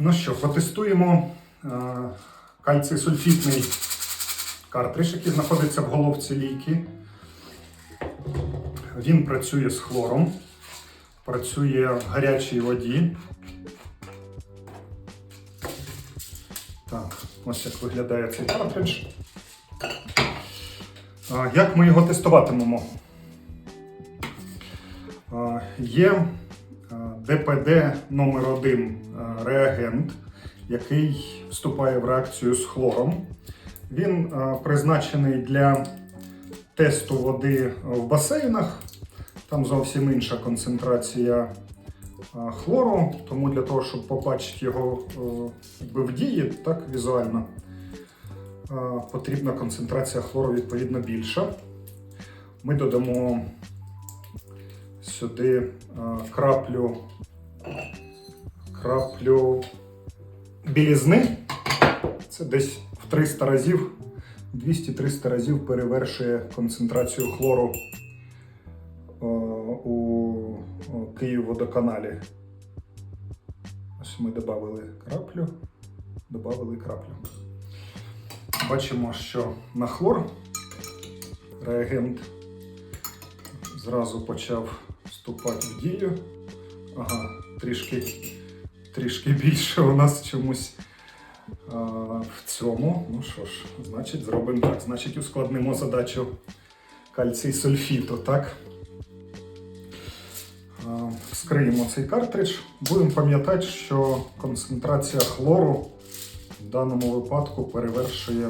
Ну що, протестуємо е, кальцій сульфітний картридж, який знаходиться в головці лійки. Він працює з хлором, працює в гарячій воді. Так, ось як виглядає цей картридж. Як ми його тестуватимемо? Є ДПД номер 1 реагент, який вступає в реакцію з хлором. Він е, призначений для тесту води в басейнах. Там зовсім інша концентрація е, хлору, тому для того, щоб побачити його е, в дії, так візуально, е, потрібна концентрація хлору відповідно більша. Ми додамо сюди е, краплю, краплю білізни. Це десь в 300 разів, 200-300 разів перевершує концентрацію хлору е, у Київводоканалі. Ось ми додали краплю, додали краплю. Бачимо, що на хлор реагент зразу почав вступати в дію. Ага, трішки, трішки більше у нас чомусь а, в цьому. Ну що ж, значить, зробимо так. Значить, ускладнимо задачу кальцій сульфіту, так? А, Вскриємо цей картридж. Будемо пам'ятати, що концентрація хлору в даному випадку перевершує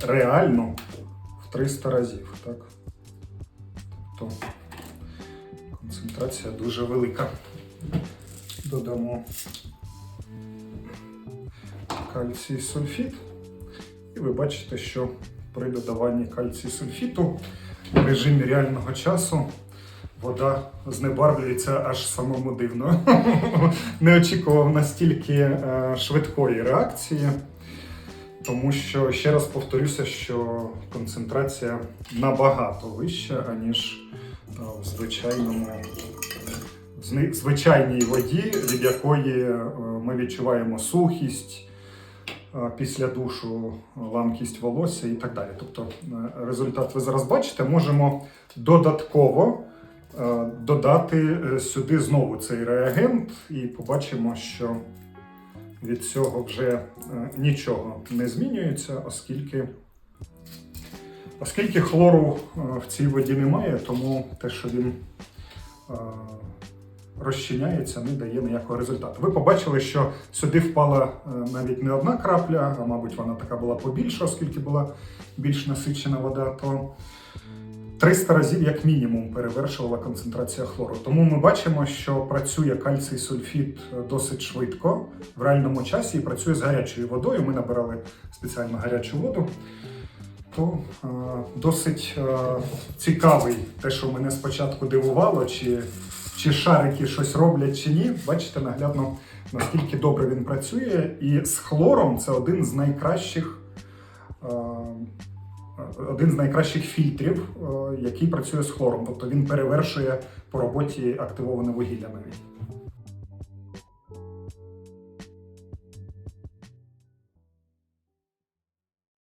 реально в 300 разів. Так? Тобто концентрація дуже велика. Додамо кальцій сульфіт. І ви бачите, що при додаванні кальцій сульфіту в режимі реального часу вода знебарвлюється аж самому дивно. Не очікував настільки е, швидкої реакції. Тому що ще раз повторюся, що концентрація набагато вища, аніж в звичайному в звичайній воді, від якої е, ми відчуваємо сухість е, після душу, ламкість волосся і так далі. Тобто е, результат ви зараз бачите, можемо додатково е, додати е, сюди знову цей реагент і побачимо, що від цього вже е, нічого не змінюється, оскільки, оскільки хлору е, в цій воді немає, тому те, що він е, розчиняється, не дає ніякого результату. Ви побачили, що сюди впала е, навіть не одна крапля, а мабуть, вона така була побільша, оскільки була більш насичена вода, то 300 разів як мінімум перевершувала концентрація хлору. Тому ми бачимо, що працює кальцій сульфід е, досить швидко в реальному часі і працює з гарячою водою. Ми набирали спеціально гарячу воду. То е, досить е, цікавий те, що мене спочатку дивувало, чи, чи шарики щось роблять чи ні. Бачите наглядно, наскільки добре він працює. І з хлором це один з найкращих. е, один з найкращих фільтрів, який працює з хлором. Тобто він перевершує по роботі активоване вугілля навіть.